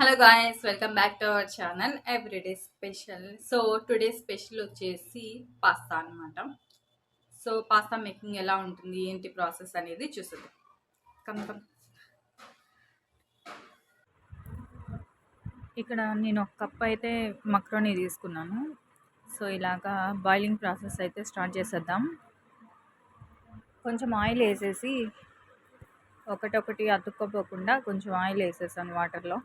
Hello guys welcome back to our channel everyday special so today special వచ్చేసి pasta అన్నమాట. So pasta making ఎలా ఉంటుంది ఏంటి process అనేది చూస్తుంది కమ్ కమ్ ఇక్కడ నేను ఒక కప్ అయితే మక్రోని తీసుకున్నాను. సో ఇలాగా బాయిలింగ్ ప్రాసెస్ అయితే స్టార్ట్ చేసేద్దాం. కొంచెం ఆయిల్ వేసేసి ఒకటొకటి అతుక్కోపోకుండా కొంచెం ఆయిల్ వేసేసాను వాటర్లో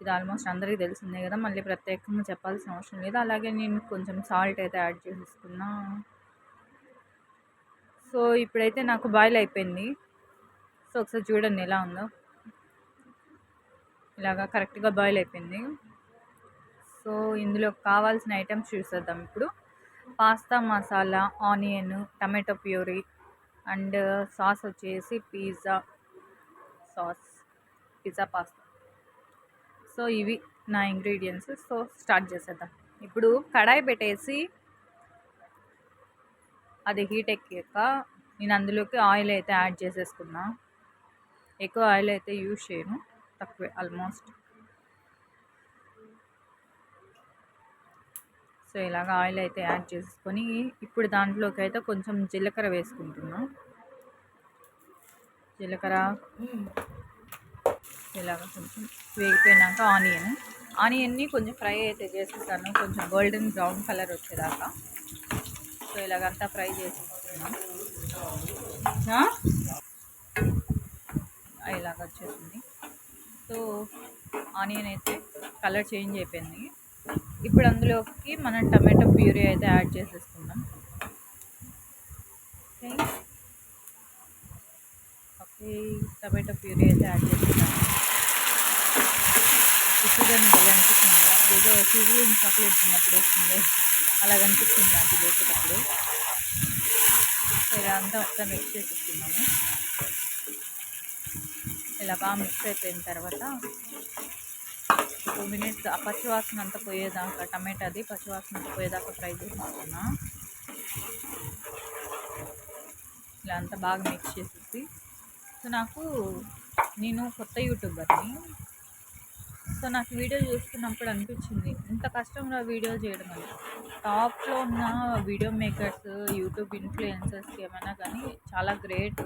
ఇది ఆల్మోస్ట్ అందరికీ తెలిసిందే కదా మళ్ళీ ప్రత్యేకంగా చెప్పాల్సిన అవసరం లేదు. అలాగే నేను కొంచెం సాల్ట్ అయితే యాడ్ చేసేసుకున్నా. సో ఇప్పుడైతే నాకు బాయిల్ అయిపోయింది. సో ఒకసారి చూడండి ఎలా ఉందో. ఇలాగా కరెక్ట్గా బాయిల్ అయిపోయింది. సో ఇందులో కావాల్సిన ఐటమ్స్ చూసేద్దాం ఇప్పుడు. Pasta masala onion tomato puree and sauce వచ్చేసి pizza. Sauce pizza pasta. So ఇవి నా ఇంగ్రీడియంట్స్. సో స్టార్ట్ చేసేద్దాం. ఇప్పుడు కడాయి పెట్టేసి అది హీట్ ఎక్కాక నేను అందులోకి ఆయిల్ అయితే యాడ్ చేసేసుకున్నా. ఎక్కువ ఆయిల్ అయితే యూజ్ చేయను. తక్కువే ఆల్మోస్ట్. సో ఇలాగ ఆయిల్ అయితే యాడ్ చేసుకొని ఇప్పుడు దాంట్లోకి అయితే కొంచెం జీలకర్ర వేసుకుంటున్నా. జీలకర్ర ఇలాగ కొంచెం వేగిపోయినాక ఆనియన్. ఆనియన్ని కొంచెం ఫ్రై అయితే చేసేసాను. కొంచెం గోల్డెన్ బ్రౌన్ కలర్ వచ్చేదాకా. సో ఇలాగంతా ఫ్రై చేసేసుకున్నాం. ఇలాగ వచ్చేసింది. సో ఆనియన్ అయితే కలర్ చేంజ్ అయిపోయింది. ఇప్పుడు అందులోకి మనం టమాటో ప్యూరీ అయితే యాడ్ చేసేసుకుందాం. ఓకే. ఓకే టమాటో ప్యూరీ అయితే యాడ్ చేసుకున్నాం చూడండి అనిపిస్తుంది ఏదో సీజనింగ్ చాక్లెట్ తిన్నప్పుడు వస్తుంది అలా అనిపిస్తుంది నాకు వేసేటప్పుడు. సో అంతా ఒకసారి మిక్స్ చేసేస్తున్నాము ఇలా బాగా మిక్స్ అయిపోయిన తర్వాత టూ మినిట్స్ ఆ పచ్చివాసన అంతా పోయేదాకా టమాటాది పచ్చివాసన అంతా పోయేదాకా ఫ్రై చేసుకున్నా ఇలా అంతా బాగా మిక్స్ చేసేసి సో నాకు నేను కొత్త యూట్యూబర్ని సో నాకు వీడియో చూస్తున్నప్పుడు అనిపించింది. ఇంత కష్టంగా వీడియో చేయడం అని టాప్లో ఉన్న వీడియో మేకర్స్ యూట్యూబ్ ఇన్ఫ్లుయెన్సర్స్కి ఏమైనా కానీ చాలా గ్రేట్.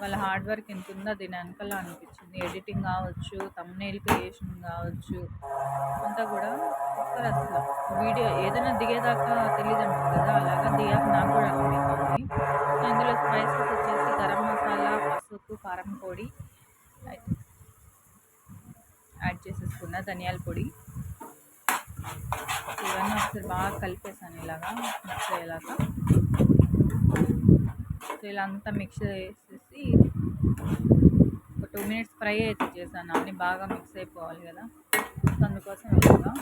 వాళ్ళ హార్డ్ వర్క్ ఎంత ఉందో దీని వెనకాల అనిపించింది. ఎడిటింగ్ కావచ్చు తమ్నేల్ క్రియేషన్ కావచ్చు అంతా కూడా సూపర్ అసలు. వీడియో ఏదైనా దిగేదాకా తెలియదు అంటారు కదా అలాగా దిగాక నాకు కూడా అర్థమైంది. సో ఇందులో స్పైసెస్ వచ్చేసి గరం మసాలా పసుపు కారం పొడి యాడ్ చేసేసుకున్న ధనియాల పొడి. ఇవన్నీ ఒకసారి బాగా కలిపేసాను ఇలాగా మిక్స్ అయ్యేలాగా. సో ఇలా అంతా మిక్స్ చేసేసి ఒక టూ మినిట్స్ ఫ్రై అయితే చేశాను. అన్నీ బాగా మిక్స్ అయిపోవాలి కదా. సో అందుకోసం ఇలాగా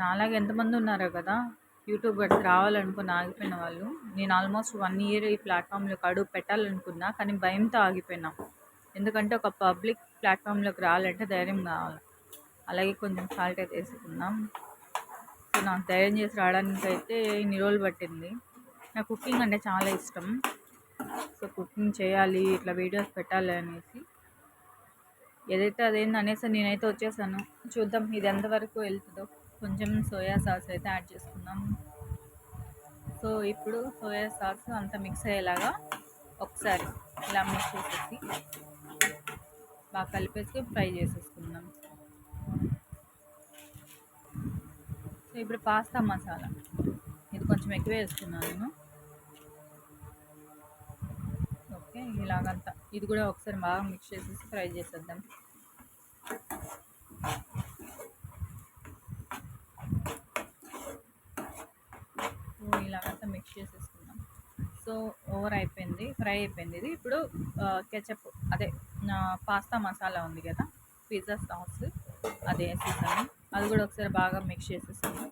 నాలాగా ఎంతమంది ఉన్నారో కదా యూట్యూబ్ యూట్యూబర్స్ రావాలనుకుని ఆగిపోయిన వాళ్ళు నేను ఆల్మోస్ట్ వన్ ఇయర్ ఈ ప్లాట్ఫామ్లోకి అడుగు పెట్టాలనుకున్నా కానీ భయంతో ఆగిపోయినా. ఎందుకంటే ఒక పబ్లిక్ ప్లాట్ఫామ్లోకి రావాలంటే ధైర్యం కావాలి. అలాగే కొంచెం సాల్ట్ అయితే వేసుకుందాం. సో నాకు ధైర్యం చేసి రావడానికి అయితే ఇన్ని రోజులు పట్టింది. నాకు కుకింగ్ అంటే చాలా ఇష్టం. సో కుకింగ్ చేయాలి ఇట్లా వీడియోస్ పెట్టాలి అనేసి. ఏదైతే అదేంది అనేసి నేనైతే వచ్చేసాను. చూద్దాం ఇది ఎంతవరకు వెళ్తుందో. కొంచెం సోయా సాస్ అయితే యాడ్ చేసుకుందాం. సో ఇప్పుడు సోయా సాస్ అంత మిక్స్ అయ్యేలాగా ఒకసారి ఇలా మిక్స్ చేసేసి బాగా కలిపేసి ఫ్రై చేసేసుకుందాం. సో ఇప్పుడు పాస్తా మసాలా. ఇది కొంచెం ఎక్కువ వేసుకున్నాను నేను. ఓకే ఇలాగంతా. ఇది కూడా ఒకసారి బాగా మిక్స్ చేసేసి ఫ్రై చేసేద్దాం. ఇలాగంతా మిక్స్ చేసేసుకున్నాం. సో ఓవర్ అయిపోయింది ఫ్రై అయిపోయింది ఇది. ఇప్పుడు కెచప్ అదే పాస్తా మసాలా ఉంది కదా పిజ్జా సాస్ అది వేసేసాను. అది కూడా ఒకసారి బాగా మిక్స్ చేసేసాను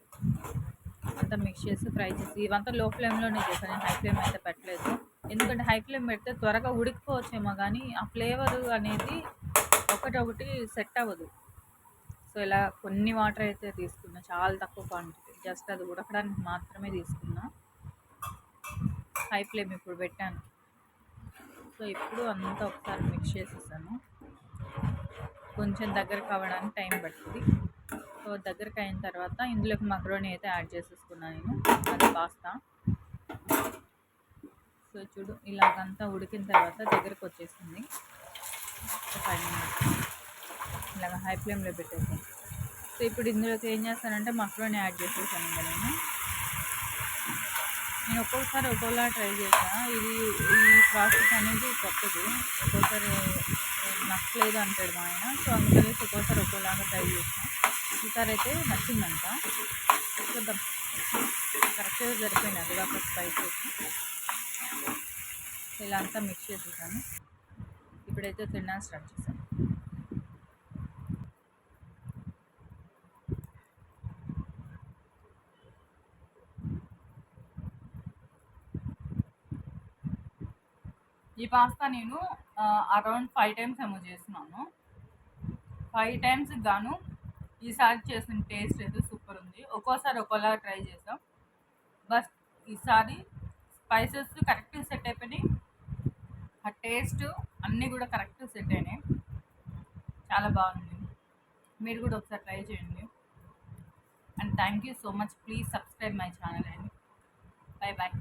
అంతా మిక్స్ చేసి ఫ్రై చేసి ఇవంతా లో ఫ్లేమ్లోనే చేశాను. నేను హై ఫ్లేమ్ అయితే పెట్టలేదు. ఎందుకంటే హై ఫ్లేమ్ పెడితే త్వరగా ఉడికిపోవచ్చేమో కానీ ఆ ఫ్లేవర్ అనేది ఒకటొకటి సెట్ అవ్వదు. సో ఇలా కొన్ని వాటర్ అయితే తీసుకున్నా చాలా తక్కువ క్వాంటిటీ. జస్ట్ అది ఉడకడానికి మాత్రమే తీసుకున్నా. హై ఫ్లేమ్ ఇప్పుడు పెట్టాను. సో ఇప్పుడు అంతా ఒకసారి మిక్స్ చేసేసాను. కొంచెం దగ్గరకు అవ్వడానికి టైం పడుతుంది సో దగ్గరకు అయిన తర్వాత ఇందులోకి మక్రోని అయితే యాడ్ చేసేసుకున్నాను నేను. అది పాస్తా. సో చూడు ఇలాగంతా ఉడికిన తర్వాత దగ్గరకు వచ్చేసింది. ఫైవ్ మినిట్స్ ఇలాగ హై ఫ్లేమ్లో పెట్టేసాను సో ఇప్పుడు ఇందులోకి ఏం చేస్తానంటే మక్రోని యాడ్ చేసేసాను ఇంకా నేను. నేను ఒక్కొక్కసారి ఒక్కోలా ట్రై చేసా ఇది ఈ ప్రాసెస్ అనేది కొత్తది. ఒక్కోసారి నచ్చలేదు అంటాడు మా ఆయన. సో అందుకని ఒక్కోసారి ఒక్కోలాగా ట్రై చేసాను ఈసారి అయితే నచ్చిందంట. చూద్దాం. కరెక్ట్గా సరిపోయింది. అది కాక స్పైసెస్ ఇలా అంతా మిక్స్ చేసేసాను. ఇప్పుడైతే తినడానికి స్టార్ట్ చేశాను. ఈ పాస్తా నేను అరౌండ్ ఫైవ్ టైమ్స్ ఏమో చేస్తున్నాను. ఫైవ్ టైమ్స్ గాను ఈసారి చేసిన టేస్ట్ అయితే సూపర్ ఉంది. ఒక్కోసారి ఒక్కోలా ట్రై చేసాం. బస్ ఈసారి స్పైసెస్ కరెక్ట్గా సెట్ అయిపోయినాయి. ఆ టేస్ట్ అన్నీ కూడా కరెక్ట్గా సెట్ అయినాయి. చాలా బాగుంది. మీరు కూడా ఒకసారి ట్రై చేయండి. And thank you so much. Please subscribe my channel అండి. Bye bye